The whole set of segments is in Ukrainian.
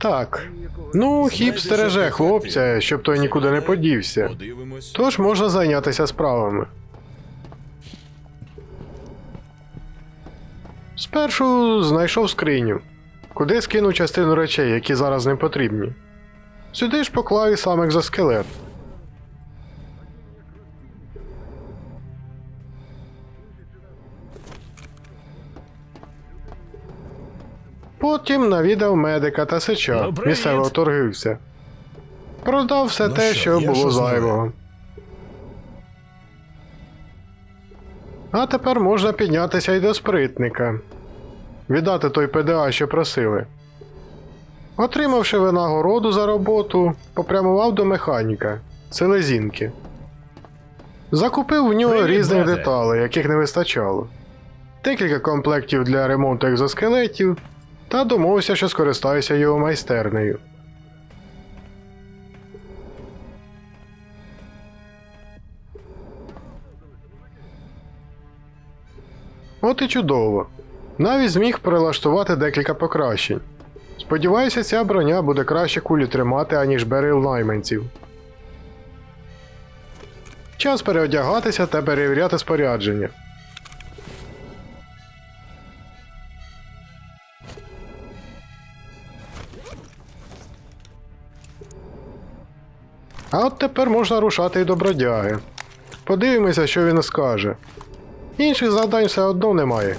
Так. Ну, хіп стереже хлопця, щоб той нікуди не подівся. Тож можна зайнятися справами. Спершу знайшов скриню, куди скинув частину речей, які зараз не потрібні. Сюди ж поклав і сам екзоскелет. Потім навідав медика та сича, привіт. місцевого торгився. Продав все Ну те, що, що я було що знаю. зайвого. А тепер можна піднятися й до спритника. Віддати той ПДА, що просили. Отримавши винагороду за роботу, попрямував до механіка селезінки. Закупив в нього Привіт, різних брате. деталей, яких не вистачало. Декілька комплектів для ремонту екзоскелетів та домовився, що скористаюся його майстернею. От і чудово. Навіть зміг прилаштувати декілька покращень. Сподіваюся, ця броня буде краще кулі тримати, аніж берил найманців. Час переодягатися та перевіряти спорядження. А от тепер можна рушати і до бродяги. Подивимося, що він скаже. Інших завдань все одно немає.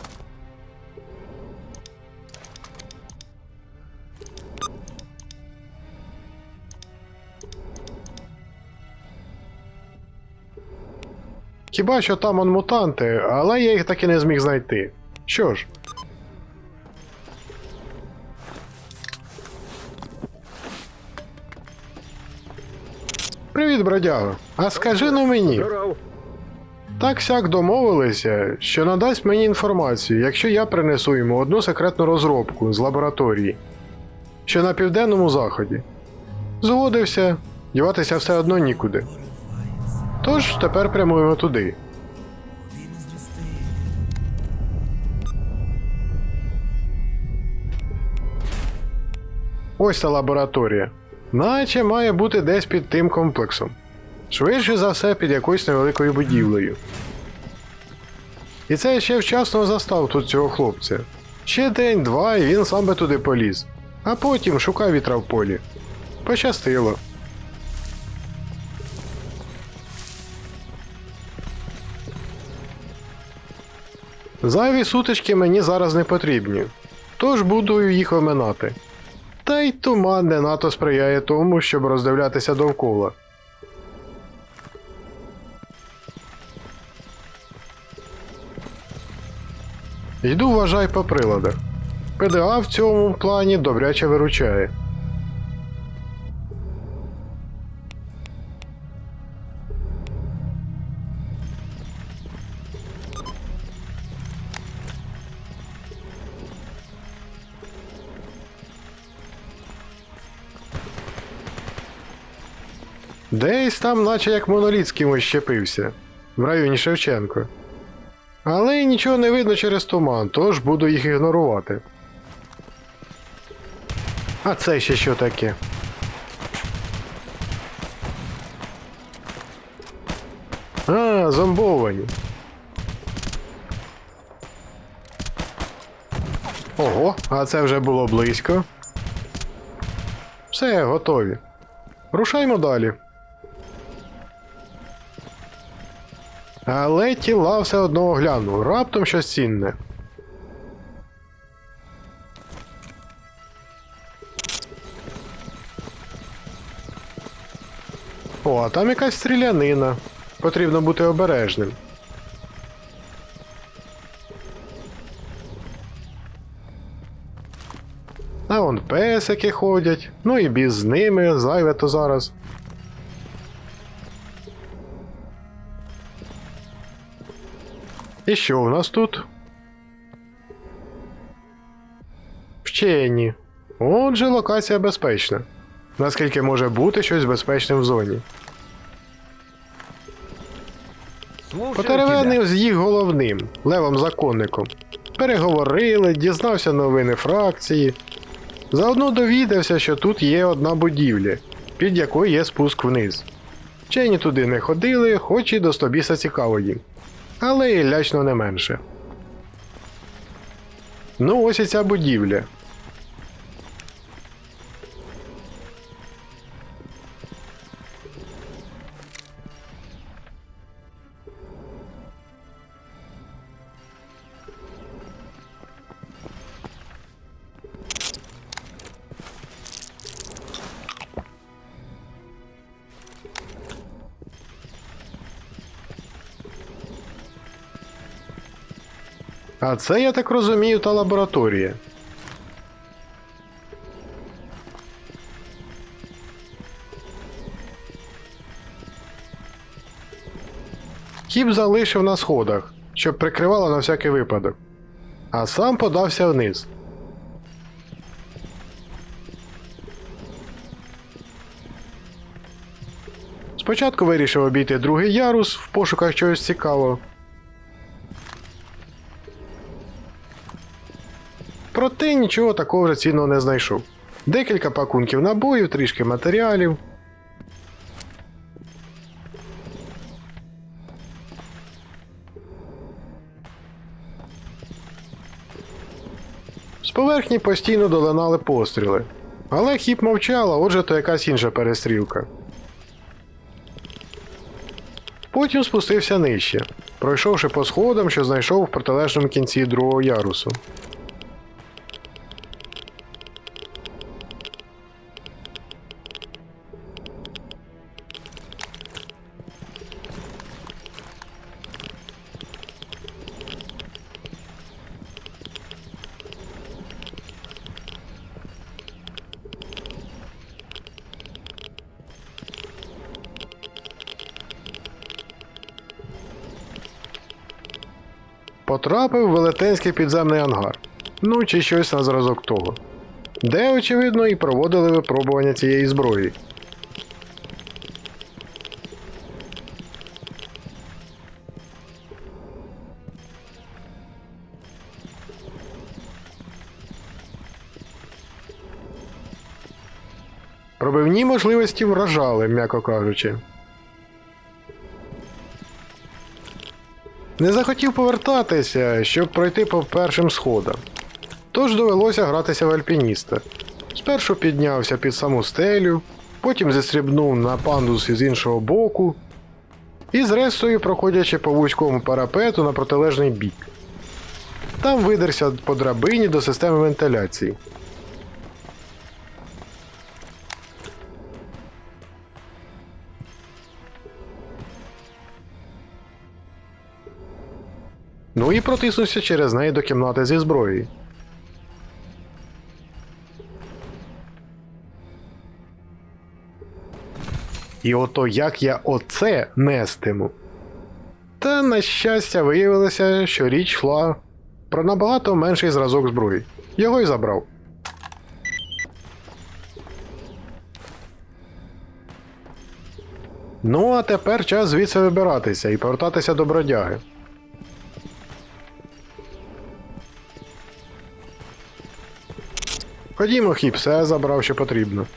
Хіба що там он мутанти, але я їх так і не зміг знайти. Що ж? Привіт, бродяго. А скажи ну мені. Так сяк домовилися, що надасть мені інформацію, якщо я принесу йому одну секретну розробку з лабораторії, що на південному заході. Згодився, діватися все одно нікуди. Тож тепер прямуємо туди. Ось та лабораторія. Наче має бути десь під тим комплексом. Швидше за все під якоюсь невеликою будівлею. І це я ще вчасно застав тут цього хлопця. Ще день-два і він сам би туди поліз. А потім шукав вітра в полі. Пощастило. Зайві сутички мені зараз не потрібні, тож буду їх оминати. Та й туман не надто сприяє тому, щоб роздивлятися довкола. Йду вважай по приладах. ПДА в цьому плані добряче виручає. Там, наче як моноліт з кимось щепився, в районі Шевченко. Але нічого не видно через туман, тож буду їх ігнорувати. А це ще що таке? А, зомбовані. Ого, а це вже було близько. Все, готові. Рушаймо далі. Але тіла все одно огляну, раптом щось цінне. О, а там якась стрілянина. Потрібно бути обережним. А вон песики ходять, ну і біз з ними, зайве то зараз. І що у нас тут? Вчені. Отже, локація безпечна. Наскільки може бути щось безпечним в зоні. Потеревенив з їх головним, левом законником. Переговорили, дізнався новини фракції. Заодно довідався, що тут є одна будівля, під якою є спуск вниз. Вчені туди не ходили, хоч і до стобіса цікаво їм. Але і лячно не менше. Ну, ось і ця будівля. А це, я так розумію, та лабораторія. Хіп залишив на сходах, щоб прикривало на всякий випадок, а сам подався вниз. Спочатку вирішив обійти другий ярус в пошуках чогось цікавого. Проте нічого такого вже цінного не знайшов. Декілька пакунків набоїв, трішки матеріалів. З поверхні постійно долинали постріли. Але хіп мовчала, отже, то якась інша перестрілка. Потім спустився нижче, пройшовши по сходам, що знайшов в протилежному кінці другого ярусу. Потрапив в велетенський підземний ангар. Ну чи щось на зразок того. Де, очевидно, і проводили випробування цієї зброї. Пробивні можливості вражали, м'яко кажучи. Не захотів повертатися, щоб пройти по першим сходам. Тож довелося гратися в альпініста. Спершу піднявся під саму стелю, потім зістрібнув на пандус із іншого боку, і зрештою, проходячи по вузькому парапету на протилежний бік. Там видерся по драбині до системи вентиляції. І протиснувся через неї до кімнати зі зброєю. І ото як я оце нестиму. Та, на щастя, виявилося, що річ йшла про набагато менший зразок зброї. Його й забрав. Ну, а тепер час звідси вибиратися і повертатися до бродяги. Ходімо, хіп, все забрав, що потрібно.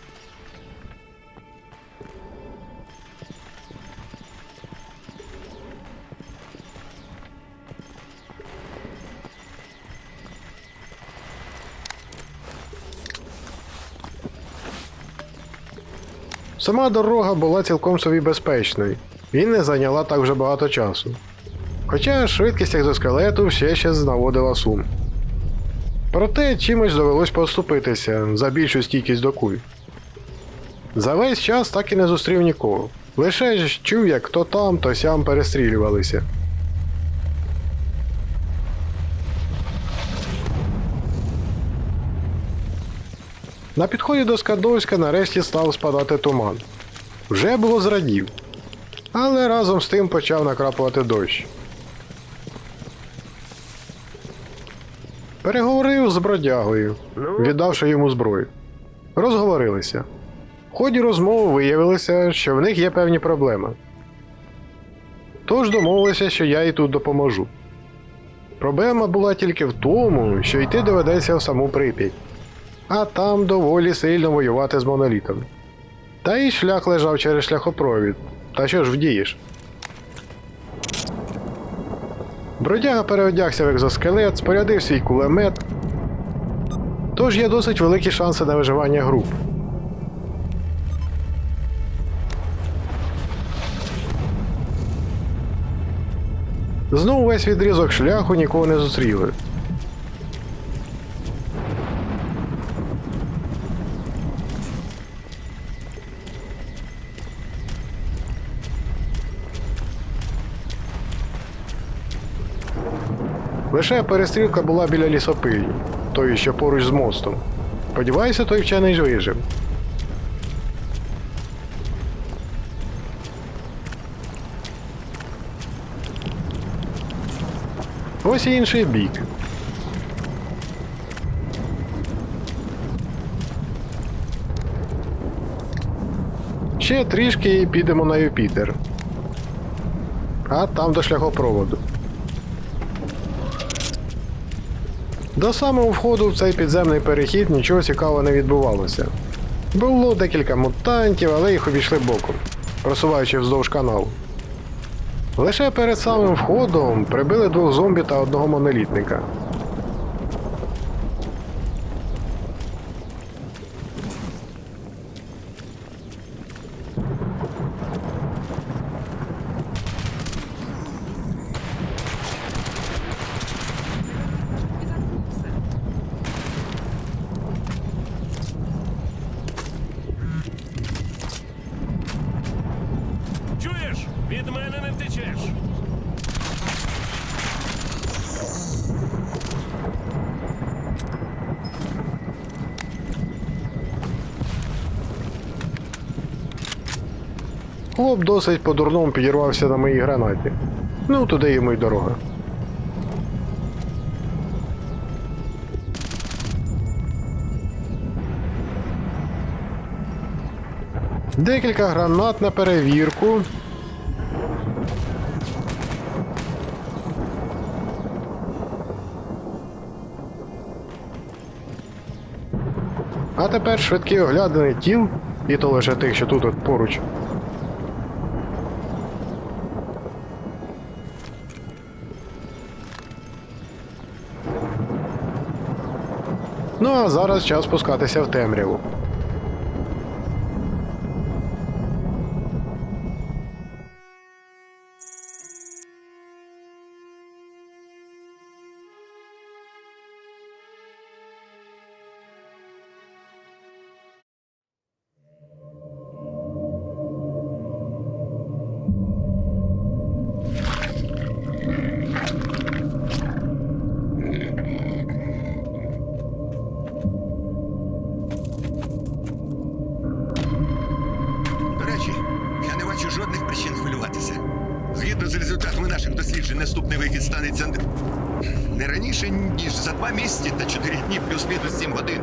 Сама дорога була цілком собі безпечною і не зайняла так вже багато часу. Хоча швидкість екзоскелету все ще наводила сум. Проте чимось довелось поступитися за більшу стійкість до куль. За весь час так і не зустрів нікого. Лише ж чув, як то там, то сям перестрілювалися. На підході до Скадовська нарешті став спадати туман. Вже було зрадів. Але разом з тим почав накрапувати дощ. Переговорив з бродягою, Ну? віддавши йому зброю. Розговорилися. В ході розмови виявилося, що в них є певні проблеми. Тож домовилися, що я і тут допоможу. Проблема була тільки в тому, що йти доведеться в саму Прип'ять. а там доволі сильно воювати з монолітом. Та й шлях лежав через шляхопровід. Та що ж вдієш? Бродяга переодягся в екзоскелет, спорядив свій кулемет. Тож є досить великі шанси на виживання груп. Знову весь відрізок шляху нікого не зустріли. Лише перестрілка була біля лісопилі, тої, що поруч з мостом. Сподіваюся, той вчений вижив. Ось і інший бік. Ще трішки і підемо на Юпітер. А там до шляхопроводу. До самого входу в цей підземний перехід нічого цікавого не відбувалося. Було декілька мутантів, але їх обійшли боком, просуваючи вздовж каналу. Лише перед самим входом прибили двох зомбі та одного монолітника. Втечеш. Хлоп досить по-дурному підірвався на моїй гранаті. Ну, туди йому й дорога. Декілька гранат на перевірку. А тепер швидкі оглядини тіл, і то лише тих, що тут от поруч. Ну а зараз час спускатися в темряву. Станеться не- раніше, ніж за два місяці та чотири дні плюс-мінус сім годин.